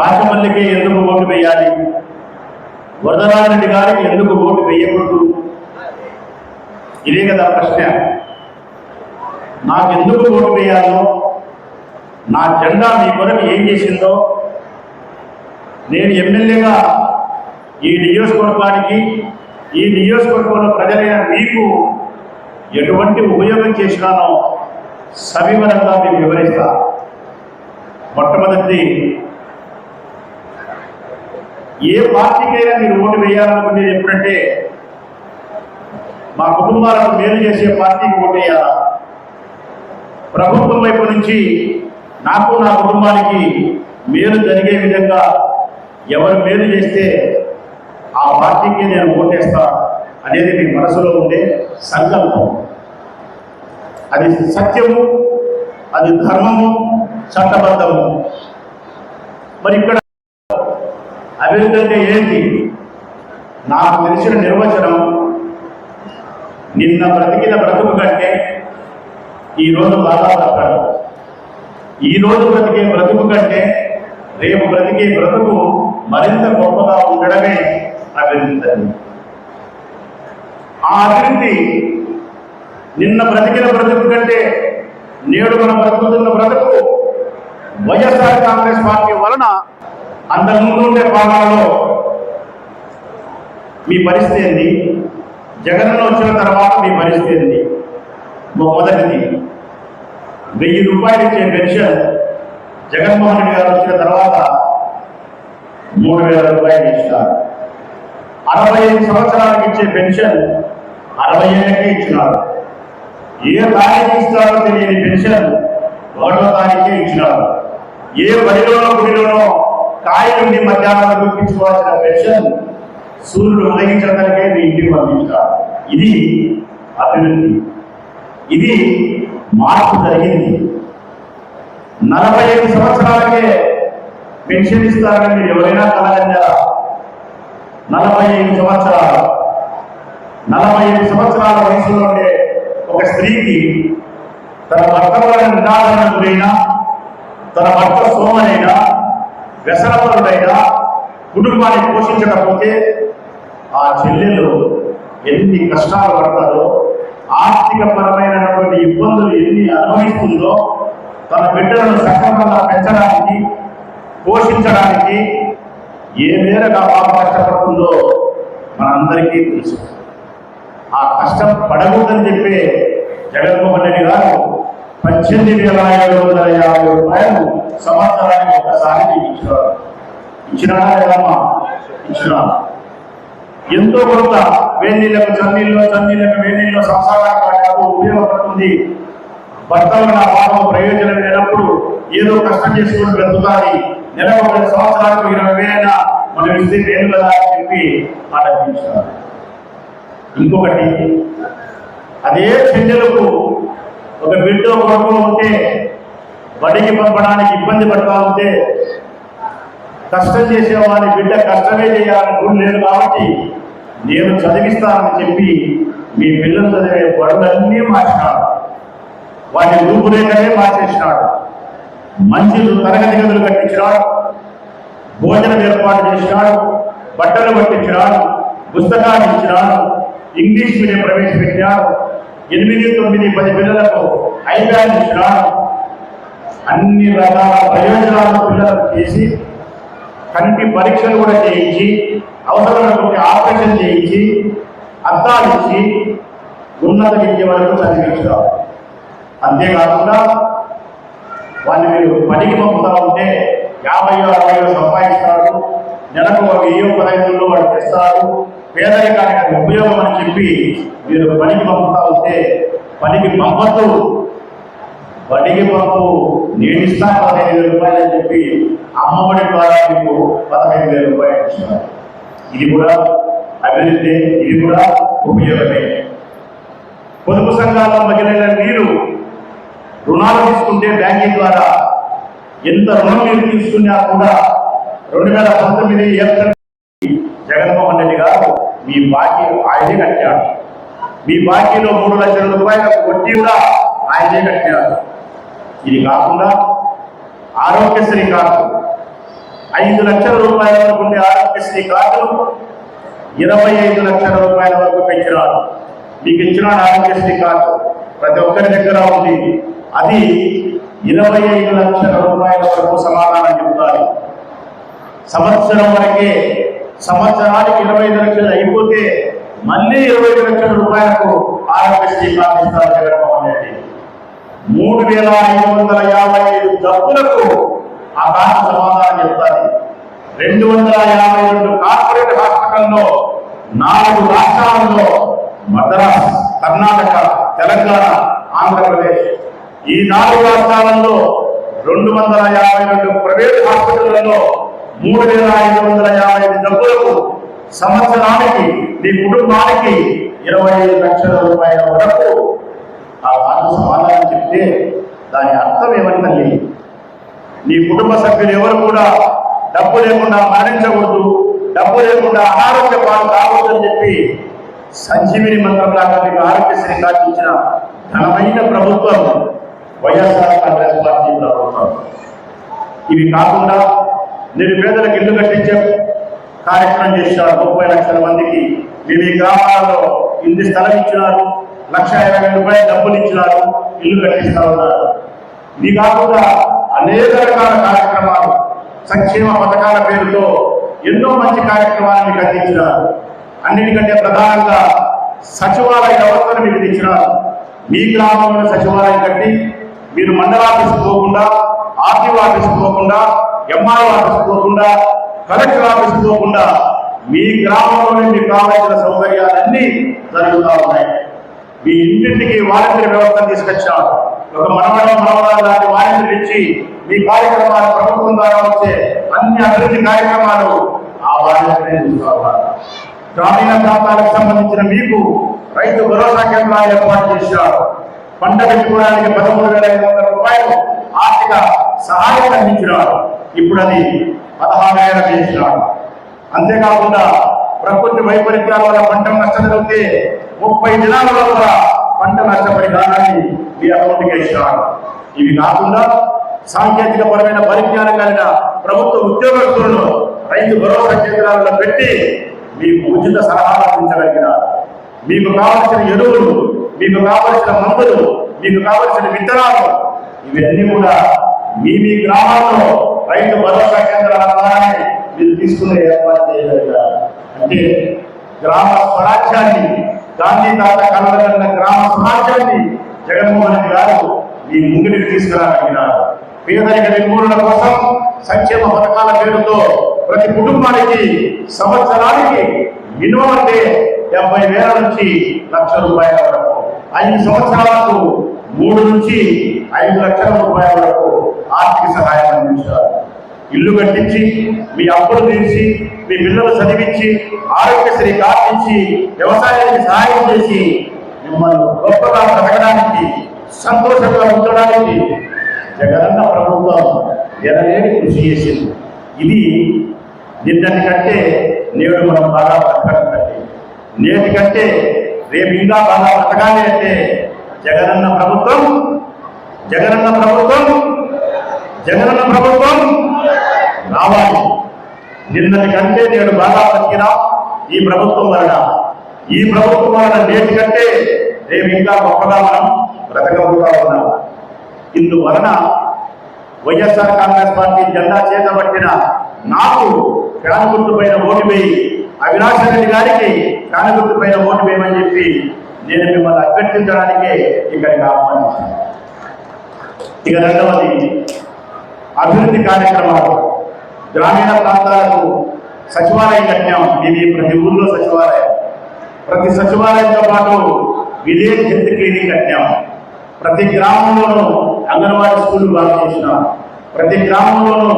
రాజమల్లికే ఎందుకు ఓటు వేయాలి? వరదరాజరెడ్డి గారికి ఎందుకు ఓటు వేయకూడదు? ఇదే కదా ప్రశ్న. నాకెందుకు ఓటు వేయాలో? నా జెండా మీ కొరకు ఏం చేసిందో? నేను ఎమ్మెల్యేగా ఈ నియోజకవర్గానికి ఈ నియోజకవర్గంలో ప్రజలైన మీకు ఎటువంటి ఉపయోగం చేసినానో సవివరంగా మీకు వివరిస్తా. మొట్టమొదటి ఏ పార్టీకైనా మీరు ఓటు వేయాలనుకునేది ఎప్పుడంటే మా కుటుంబాలకు మేలు చేసే పార్టీకి ఓటు వేయాలా? ప్రభుత్వం వైపు నుంచి నాకు నా కుటుంబానికి మేలు జరిగే విధంగా ఎవరు మేలు చేస్తే ఆ పార్టీకి నేను ఓటేస్తా అనేది మీ మనసులో ఉండే సంకల్పం. అది సత్యము అది ధర్మము చట్టబద్ధము. మరి ఇక్కడ అభివృద్ధి అంటే ఏంటి? నాకు తెలిసిన నిర్వచనం నిన్న బ్రతికిన బ్రతుకు కంటే ఈరోజు బాగా బ్రతకడం ఈ రోజు బ్రతికే బ్రతుకు కంటే రేపు బ్రతికే బ్రతుకు మరింత గొప్పగా ఉండడమే అభివృద్ధి. ఆ అభివృద్ధి నిన్న బ్రతికిన బ్రతుకు కంటే నేడు మనం బ్రతుకుతున్న బ్రతుకు వైఎస్ఆర్ కాంగ్రెస్ పార్టీ వలన అంతకుముందు ఉండే పాలనలో మీ పరిస్థితి ఏంది? జగన్ వచ్చిన తర్వాత మీ పరిస్థితి ఏంది? మొదటిది. వెయ్యి రూపాయలు ఇచ్చే పెన్షన్ జగన్మోహన్ రెడ్డి గారు వచ్చిన తర్వాత మూడు వేల రూపాయలు ఇస్తారు. అరవై ఐదు సంవత్సరాలకు ఇచ్చే పెన్షన్ అరవై ఏళ్ళకే ఇచ్చినారు. ఏ తారీఖు ఇస్తారో తెలియని పెన్షన్ ఒకటో తారీఖే ఇచ్చినారు. ఏ బడిలోనో గుడిలోనో కాయ నుండి మధ్యాహ్నం చూపించుకోవాల్సిన పెన్షన్ సూర్యుడు ఉదయించడానికే మీ ఇంటికి పంపించారు. ఇది అభివృద్ధి. ఇది మార్పు జరిగింది. నలభై ఐదు సంవత్సరాలకే పెన్షన్ ఇస్తారని మీరు ఎవరైనా కలగంజారా నలభై ఐదు సంవత్సరాలు. నలభై ఐదు సంవత్సరాల వయసులో ఉండే ఒక స్త్రీకి తన భర్త వల్ల నిరాదరణ గురైనా తన భర్త సోమనైనా వ్యసనపరుడైనా కుటుంబాన్ని పోషించకపోతే ఆ చెల్లెలు ఎన్ని కష్టాలు పడతారో ఆర్థిక పరమైనటువంటి ఇబ్బందులు ఎన్ని అనుభవిస్తుందో తన బిడ్డలను సక్రమంగా పెంచడానికి పోషించడానికి ఏ మేరగా ఆ కష్టపడుతుందో మనందరికీ తెలుసు. ఆ కష్టం పడకూడదని చెప్పే జగన్మోహన్ రెడ్డి గారు పద్దెనిమిది వేల ఏడు వందల యాభై రూపాయలు సంవత్సరానికి ఒకసారి మీకు ఇచ్చినారు లేదమ్మా ఇచ్చినా. ఎంతో కొంత వేణీళ్ళకు చన్నీళ్ళు చన్నీళ్ళకు వేణీళ్ళు సంసారానికి ఉపయోగపడుతుంది. భర్తలు నా పాపం ప్రయోజనం లేనప్పుడు ఏదో కష్టం చేసుకుని బ్రతుకాలి నెల ఒక సంవత్సరాలకు ఇరవై వేలైనా మనం ఇస్తే వేలు కదా అని చెప్పి ఆలోచించారు. ఇంకొకటి అదే చెల్లెలకు ఒక బిడ్డ కొడుకు ఉంటే బడికి పంపడానికి ఇబ్బంది పడతా ఉంటే కష్టం చేసేవాడి బిడ్డ కష్టమే చేయాలని గుడి లేదు కాబట్టి నేను చదివిస్తానని చెప్పి మీ పిల్లలు చదివే బడులన్నీ మార్చినాడు. వాటి రూపురేఖలే మార్చేసినాడు. మంచి తరగతి గదులు కట్టించినాడు. భోజనం ఏర్పాటు చేసినాడు. బట్టలు పట్టించినాడు. పుస్తకాలు ఇచ్చినాడు. ఇంగ్లీష్ మీడియం ప్రవేశపెట్టినాడు. ఎనిమిది తొమ్మిది పది పిల్లలకు ఐప్యాడ్ ఇచ్చినాడు అన్ని రకాల ప్రయోజనాలను పిల్లలకు చేసి కంటి పరీక్షలు కూడా చేయించి అవసరమైనటువంటి ఆపరేషన్ చేయించి అద్దాలు ఇచ్చి ఉన్నత విద్య వరకు చదివించారు. అంతేకాకుండా వాళ్ళు మీరు పనికి పంపుతా ఉంటే యాభై అరవై సంపాదిస్తారు. నెలకు ఒక వెయ్యి పదహైదులో వాళ్ళు తెస్తారు. పేదరికానికి ఉపయోగం అని చెప్పి మీరు పనికి పంపుతా ఉంటే పనికి పంపద్దు. బడికి పంపు నేను ఇస్తా పదహైదు వేల రూపాయలు అని చెప్పి అమ్మఒడి ద్వారా మీకు పదహైదు వేల రూపాయలు ఇస్తున్నారు. ఇది కూడా అభివృద్ధి ఇది కూడా ఉపయోగమే. పొదుపు సంఘాల్లో మహిళల మీరు రుణాలు తీసుకుంటే బ్యాంకింగ్ ద్వారా ఎంత రుణం మీరు తీసుకున్నా కూడా రెండు వేల పంతొమ్మిది ఏప్రిల్ జగన్మోహన్ రెడ్డి గారు మీ బాకీ ఆయనే కట్టాడు మీ బాకీలో మూడు లక్షల రూపాయల వడ్డీ కూడా ఆయనే కట్టారు. ఇది కాకుండా ఆరోగ్యశ్రీ కార్డు. ఐదు లక్షల రూపాయల వరకు ఉండే ఆరోగ్యశ్రీ కార్డు ఇరవై ఐదు లక్షల రూపాయల వరకు పెంచినారు. మీకు ఇచ్చిన ఆరోగ్యశ్రీ కార్డు ప్రతి ఒక్కరి దగ్గర ఉంది. అది ఇరవై ఐదు లక్షల రూపాయల వరకు సమాధానం చెప్తారు సంవత్సరం వరకే సంవత్సరానికి ఇరవై ఐదు లక్షలు అయిపోతే మళ్ళీ ఇరవై లక్షల రూపాయలకు ఆరోగ్యశ్రీ కార్డు జగన్మోహన్ రెడ్డి మూడు వేల ఐదు వందల యాభై ఐదు జబ్బులకు ఆ కార్డు సమాధానం చెప్తారు. రెండు వందల యాభై రెండు కార్పొరేట్ హాస్పిటల్లో నాలుగు రాష్ట్రాలలో మద్రాస్ కర్ణాటక తెలంగాణ ఆంధ్రప్రదేశ్ ఈ నాలుగు రాష్ట్రాలలో రెండు వందల యాభై రెండు ప్రైవేట్ హాస్పిటళ్ళలో మూడు వేల ఐదు వందల యాభై ఐదు జబ్బులకు సంవత్సరానికి మీ కుటుంబానికి ఇరవై ఐదు లక్షల రూపాయల వరకు ఆ మాట సమాధానం చెప్తే దాని అర్థం ఏమని తల్లి? నీ కుటుంబ సభ్యులు ఎవరు కూడా డబ్బు లేకుండా మరణించకూడదు డబ్బు లేకుండా అనారోగ్య పాలు కాకూడదు అని చెప్పి సంజీవిని మంత్రం లాగా మీకు ఆరోగ్యశ్రీ కార్డు ఇచ్చిన ఘనమైన ప్రభుత్వం వైఎస్ఆర్ కాంగ్రెస్ పార్టీ ప్రభుత్వం. ఇవి కాకుండా నేను పేదలకు ఇల్లు కట్టించే కార్యక్రమం చేశారు ముప్పై లక్షల మందికి. మేము ఈ గ్రామాలలో ఇల్లు స్థలం ఇచ్చినారు. లక్ష ఇరవై రూపాయలు డబ్బులు ఇచ్చినారు. ఇల్లు కట్టిస్తా ఉన్నారు ఇది కాకుండా అనేక రకాల కార్యక్రమాలు సంక్షేమ పథకాల పేరుతో ఎన్నో మంచి కార్యక్రమాలు మీకు అందించినారు అన్నిటికంటే ప్రధానంగా సచివాలయ వ్యవస్థను మీకు తెచ్చినారు. మీ గ్రామంలో సచివాలయం కట్టి మీరు మండల ఆఫీస్కి పోకుండా ఆర్టీఓ ఆఫీస్ పోకుండా ఎంఆర్ఓ ఆఫీస్ పోకుండా కలెక్టర్ ఆఫీస్ పోకుండా మీ గ్రామంలోనే మీకు కావాల్సిన సౌకర్యాలన్నీ జరుగుతూ ఉన్నాయి. మీ ఇంటింటికి వాలంటీర్ వ్యవస్థ తీసుకొచ్చారు ఒక మనవడం మనవరాలు లాంటి వాలంటీర్ ఇచ్చి మీ కార్యక్రమాలు ప్రభుత్వం ద్వారా వచ్చే అన్ని అభివృద్ధి కార్యక్రమాలు ఆ వాలంటీర్ చూసుకోవాలి గ్రామీణ ప్రాంతాలకు సంబంధించిన మీకు రైతు భరోసా కేంద్రాలు ఏర్పాటు చేశారు. పంట పెట్టుకోవడానికి పదమూడు వేల ఐదు వందల రూపాయలు ఆర్థిక సహాయం అందించినారు. ఇప్పుడు అది పదహారు చేసినాడు. అంతేకాకుండా ప్రకృతి వైపరీత్యాల వల్ల పంట నష్టం జరిగితే ముప్పై దినాల లోపల పంట నష్టపరిహారాన్ని మీ అకౌంట్కి ఇచ్చినారు ఇవి కాకుండా సాంకేతిక పరమైన పరిజ్ఞానం కలిగిన ప్రభుత్వ ఉద్యోగస్తులను రైతు భరోసా కేంద్రాలలో పెట్టి మీకు ఉచిత సలహాలు అందించగలిగినారు. మీకు కావలసిన ఎరువులు మీకు కావలసిన మందులు మీకు కావలసిన విత్తనాలు ఇవన్నీ కూడా మీ మీ గ్రామాల్లో రైతు భరోసా కేంద్రాల మీరు తీసుకునే ఏర్పాటు చేయగలిగారు. అంటే గ్రామ స్వరాజ్యాన్ని గాంధీ తాత కలగలిగిన గ్రామ స్వరాజ్యాన్ని జగన్మోహన్ రెడ్డి గారు మీ ముంగిడికి తీసుకురాగలిగినారు. పేదరిక నిర్మూలన కోసం సంక్షేమ పథకాల పేరుతో ప్రతి కుటుంబానికి సంవత్సరానికి మినిమం అంటే డెబ్బై వేల నుంచి లక్ష రూపాయల వరకు ఐదు సంవత్సరాలకు మూడు నుంచి ఐదు లక్షల రూపాయల వరకు ఆర్థిక సహాయం అందించారు. ఇల్లు కట్టించి మీ అప్పులు తీర్చి మీ పిల్లలు చదివించి ఆరోగ్యశ్రీ కార్డించి వ్యవసాయానికి సహాయం చేసి మిమ్మల్ని గొప్పగా బ్రతకడానికి సంతోషంగా ఉంచడానికి జగనన్న ప్రభుత్వం ఎనలేని కృషి చేసింది. ఇది నిన్నటి కంటే నేడు మనం బాగా బ్రతకండి నేటి కంటే రేపు ఇంకా బాగా బ్రతకాలి అంటే జగనన్న ప్రభుత్వం జగనన్న ప్రభుత్వం జగనన్న ప్రభుత్వం రావాలి. నిన్నటి కంటే నేడు బాగా పనికిరా ఈ ప్రభుత్వం వలన. ఈ ప్రభుత్వం వలన నేటి కంటే రేపు ఇంకా గొప్పగా మనం బ్రతకబోతా ఉన్నాం. ఇందువలన వైఎస్ఆర్ కాంగ్రెస్ పార్టీ జెండా చేతబట్టిన నాకు ఫ్యాన్ గుర్తు పైన ఓటు వేయి అవినాష్ రెడ్డి గారికి ఫ్యాన్ గుర్తు పైన ఓటు వేయమని చెప్పి నేను మిమ్మల్ని అభ్యర్థించడానికే ఇక్కడికి ఆహ్వానించాను ఇక రెండవది అభివృద్ధి కార్యక్రమాలు గ్రామీణ ప్రాంతాలకు సచివాలయం కట్టాం ఇది ప్రతి ఊళ్ళో సచివాలయం. ప్రతి సచివాలయంతో పాటు విలేజ్ హెల్త్ క్లినిక్ కట్టాం ప్రతి గ్రామంలోనూ అంగన్వాడీ స్కూల్ బాగా చేసినాం. ప్రతి గ్రామంలోనూ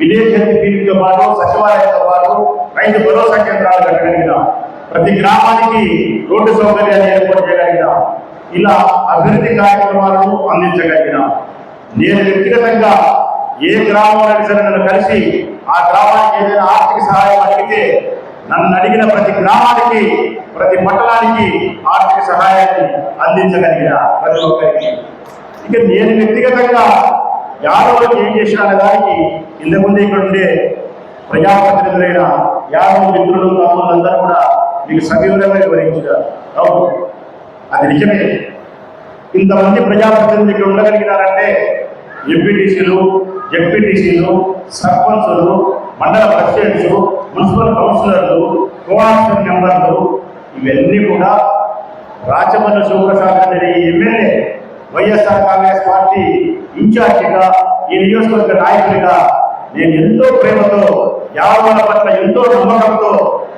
విలేజ్ హెల్త్ క్లినిక్తో పాటు సచివాలయంతో పాటు రైతు భరోసా కేంద్రాలు కట్టగలిగినాం. ప్రతి గ్రామానికి రోడ్డు సౌకర్యాలు ఏర్పాటు చేయగలిగినాం. ఇలా అభివృద్ధి కార్యక్రమాలను అందించగలిగినాం. నేను వ్యక్తిగతంగా ఏ గ్రామంలో సరే నన్ను కలిసి ఆ గ్రామానికి ఏదైనా ఆర్థిక సహాయం అడిగితే నన్ను అడిగిన ప్రతి గ్రామానికి ప్రతి పట్టణానికి ఆర్థిక సహాయాన్ని అందించగలిగిన ప్రతి ఒక్కరికి. ఇక నేను వ్యక్తిగతంగా యాదవులకు ఏం చేసిన దానికి ఇంతకుముందు ఇక్కడ ఉండే ప్రజాప్రతినిధులైన యాదవ మిత్రులు తమ్ములందరూ కూడా మీకు సవివరంగా వివరించారు. అవును అది నిజమే. ఇంతమంది ప్రజాప్రతినిధులు ఇక్కడ ఉండగలిగినారంటే ఎంపీటీసీలు జడ్పీటీసీలు సర్పంచులు మండల ప్రెసిడెంట్స్ మున్సిపల్ కౌన్సిలర్లు కోఆప్షన్ మెంబర్లు ఇవన్నీ కూడా రాజమండ్రి శివప్రసాద్ అనే ఎమ్మెల్యే వైఎస్ఆర్ కాంగ్రెస్ పార్టీ ఇన్ఛార్జిగా ఈ నియోజకవర్గ నాయకుడిగా నేను ఎంతో ప్రేమతో యాదవుల పట్ల ఎంతో నమ్మకంతో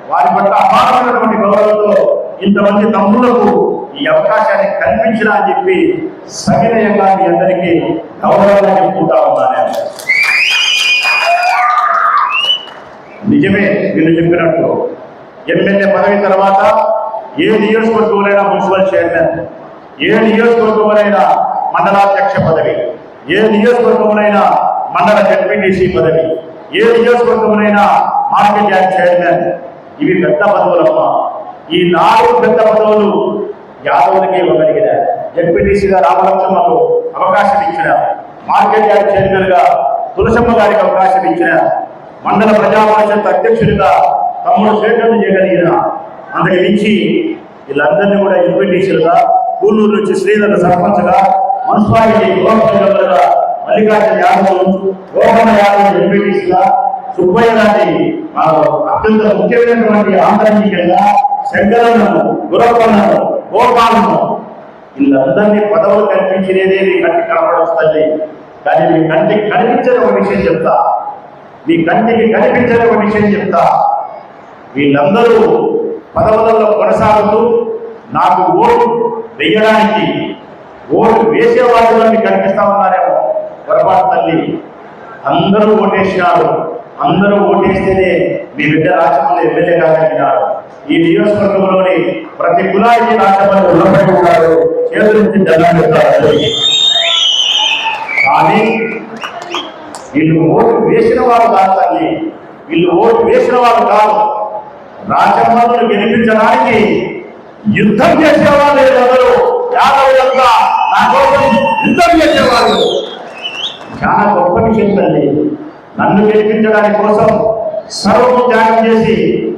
వారి పట్ల అపారమైనటువంటి గౌరవంతో ఇంతమంది తమ్ములకు ఈ అవకాశాన్ని కల్పించినా అని చెప్పి సవినయంగా మీ అందరికీ గౌరవంగా చెప్పుకుంటా ఉన్నాను. నిజమే వీళ్ళు చెప్పినట్టు. ఎమ్మెల్యే పదవి తర్వాత ఏ నియోజకవర్గంలోనైనా మున్సిపల్ చైర్మన్ ఏ నియోజకవర్గంలోనైనా మండలాధ్యక్ష పదవి ఏ నియోజకవర్గంలోనైనా మండల జడ్పీటీసీ పదవి ఏ నియోజకవర్గంలోనైనా మార్కెట్ యార్డ్ చైర్మన్ ఇవి పెద్ద పదవులమ్మ. ఈ నాలుగు పెద్ద పదవులు యాదవులకి ఇవ్వగలిగిన ఎంపీటీసీగా రామలక్ష్మకు అవకాశం ఇచ్చిన మార్కెట్ యార్డ్ చైర్మన్గా తులసమ్మ గారికి అవకాశం ఇచ్చిన మండల ప్రజా పరిషత్ అధ్యక్షుడిగా తమ్ముడు స్వీకరణ చేయగలిగిన అందుకు మించి వీళ్ళందరినీ కూడా ఎంపీటీసీలుగా కూలూరు నుంచి శ్రీధర్ సర్పంచ్గా మున్సిపాలిటీ గోపంగా మల్లికార్జున యాదవ్ గోపన్న యాదవ్ ఎంపీటీసీగా సుబ్బయ్య గారి అత్యంత ముఖ్యమైనటువంటి ఆంధ్రజీయంగా శంకరన్నను గురప్పన్నను గోపాలము. వీళ్ళందరినీ పదవులు కనిపించినదే మీ కంటికి కనపడొస్తుంది. కానీ మీ కంటికి కనిపించని ఒక విషయం చెప్తా. మీ కంటికి కనిపించని ఒక విషయం చెప్తా. వీళ్ళందరూ పదవులలో కొనసాగుతూ నాకు ఓటు వేయడానికి ఓటు వేసే వాళ్ళలో మీకు కనిపిస్తా ఉన్నారేమో. పొరపాటు తల్లి అందరూ ఓటేసినారు. అందరూ ఓటేస్తేనే మీ బిడ్డ రాష్ట్రంలో ఎమ్మెల్యే కాగలిగినారు. ఈ నియోజకవర్గంలోని ప్రతి కులానికి రాష్ట్రంలో రుణపడి ఉన్నారు చేతుల నుంచి దండం కానీ వీళ్ళు ఓటు వేసిన వారు కాదు తల్లి. వీళ్ళు ఓటు వేసిన వారు కాదు. రాజమ్మను గెలిపించడానికి యుద్ధం చేసేవాళ్ళు వీళ్ళందరూ యాదవులంతా నా కోసం యుద్ధం చేసేవాళ్ళు చాలా గొప్ప విషయం తల్లి. నన్ను గెలిపించడానికి కోసం సర్వం త్యాగం చేసి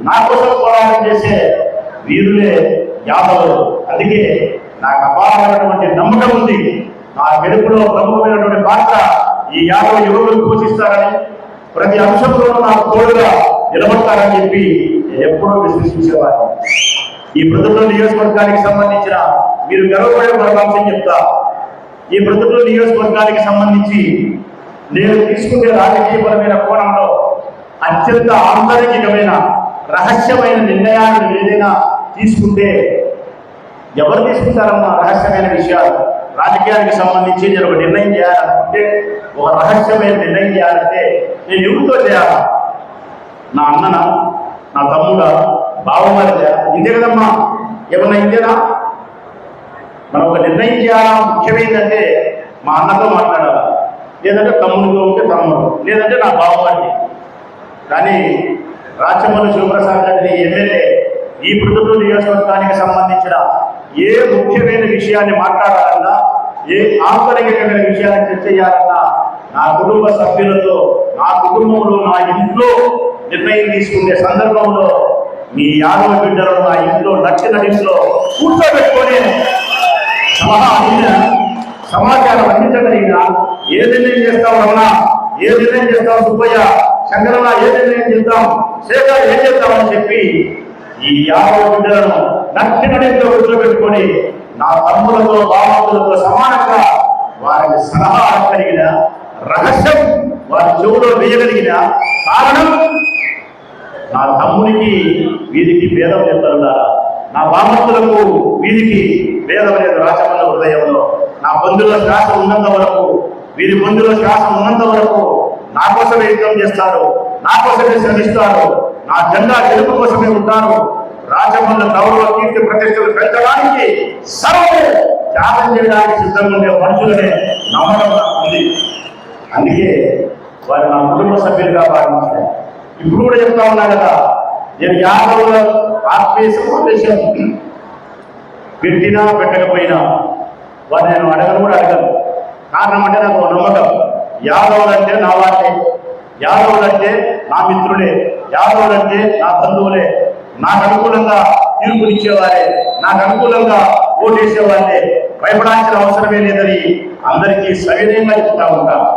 నా కోసం పోరాటం చేసే వీరులే యాదవులు. అందుకే నాకు అపారమైనటువంటి నమ్మకం ఉంది. నా గెలుపులో ప్రముఖమైనటువంటి పాత్ర ఈ యాదవ యువకులు పోషిస్తారని ప్రతి అంశంలోనూ నాకు తోడుగా నిలబడతారని చెప్పి ఎప్పుడూ విశ్వసించేవాడిని ఈ ప్రతిభ నియోజకవర్గానికి సంబంధించిన మీరు గర్వపడే ఒక అంశం చెప్తా. ఈ ప్రతిభ నియోజకవర్గానికి సంబంధించి నేను తీసుకునే రాజకీయపరమైన కోణంలో అత్యంత ఆంతరికమైన రహస్యమైన నిర్ణయాలను ఏదైనా తీసుకుంటే ఎవరు తీసుకుంటారమ్మా రహస్యమైన విషయాలు? రాజకీయానికి సంబంధించి నేను ఒక నిర్ణయం చేయాలనుకుంటే ఒక రహస్యమైన నిర్ణయం చేయాలంటే నేను ఎవరితో చేయాలా? నా అన్ననా? నా తమ్ముడా? బావమరిదా? ఇంతే కదమ్మా. ఏమన్నా ఇంతేనా? మనం ఒక నిర్ణయం చేయాలా? ముఖ్యమైందంటే మా అన్నతో మాట్లాడాలి? లేదంటే తమ్ముడితో ఉంటే తమ్ముడు? లేదంటే నా బావమరిది? కానీ రాచమల్లి శివప్రసాద్ రెడ్డి ఎమ్మెల్యే ఈ ప్రతిభ నియోజకవర్గానికి సంబంధించిన ఏ ముఖ్యమైన విషయాన్ని మాట్లాడాలన్నా ఏ ఆంతరికమైన విషయాన్ని చర్చ చేయాలన్నా నా కుటుంబ సభ్యులతో నా కుటుంబంలో నా ఇంట్లో నిర్ణయం తీసుకునే సందర్భంలో మీ యాదవ బిడ్డలు నా ఇంట్లో నచ్చిన ఇంట్లో కూర్చోబెట్టుకొని సలహా అడిగిన సమాచారం అందించగలిగిన ఏ నిర్ణయం చేస్తావు రమణ? ఏ నిర్ణయం చేస్తావు సుబ్బయ్య? శంకరన్న ఏ నిర్ణయం చేద్దాం శేఖర్ ఏం చేద్దామని చెప్పి ఈ యాభై బిడ్డలను నచ్చిన ఇంట్లో కూర్చోబెట్టుకొని నా తమ్ములతో బామతులతో సమానంగా వారికి సలహా కలిగిన రహస్యం వారి చెవులో వేయగలిగిన కారణం నా తమ్మునికి వీరికి భేదం చెప్తారున్నారా? నా బామతులకు వీరికి భేదం లేదు రాచమల్ల హృదయంలో. నా బంధువుల శ్వాస ఉన్నంత వరకు వీరి బంధువుల శ్వాస ఉన్నంత వరకు నా కోసమే యుద్ధం చేస్తారు నా కోసమే శ్రమిస్తారు నా జెండా గెలుపు కోసమే ఉంటారు. రాజమల్ల గౌరవ కీర్తి ప్రతిష్టలు పెంచడానికి సర్వము త్యాగం చేయడానికి సిద్ధంగా ఉండే మనుషులనే నమ్మకం ఉంది. అందుకే వారు నా కుటుంబ సభ్యులుగా భావించారు. ఇప్పుడు కూడా చెప్తా ఉన్నా కదా నేను యాదవుల ఆత్మీయ సమావేశం పెట్టినా పెట్టకపోయినా వారు నేను అడగను కూడా అడగను. కారణం అంటే నాకు నమ్మకం. యాదవులంటే నా వాళ్ళే యాదవులంటే నా మిత్రులే యాదవులంటే నా బంధువులే. నాకు అనుకూలంగా తీర్పునిచ్చేవారే నాకు అనుకూలంగా ఓటేసేవారే భయపడాల్సిన అవసరమే లేదని అందరికీ సవినయంగా చెప్తా ఉంటాను.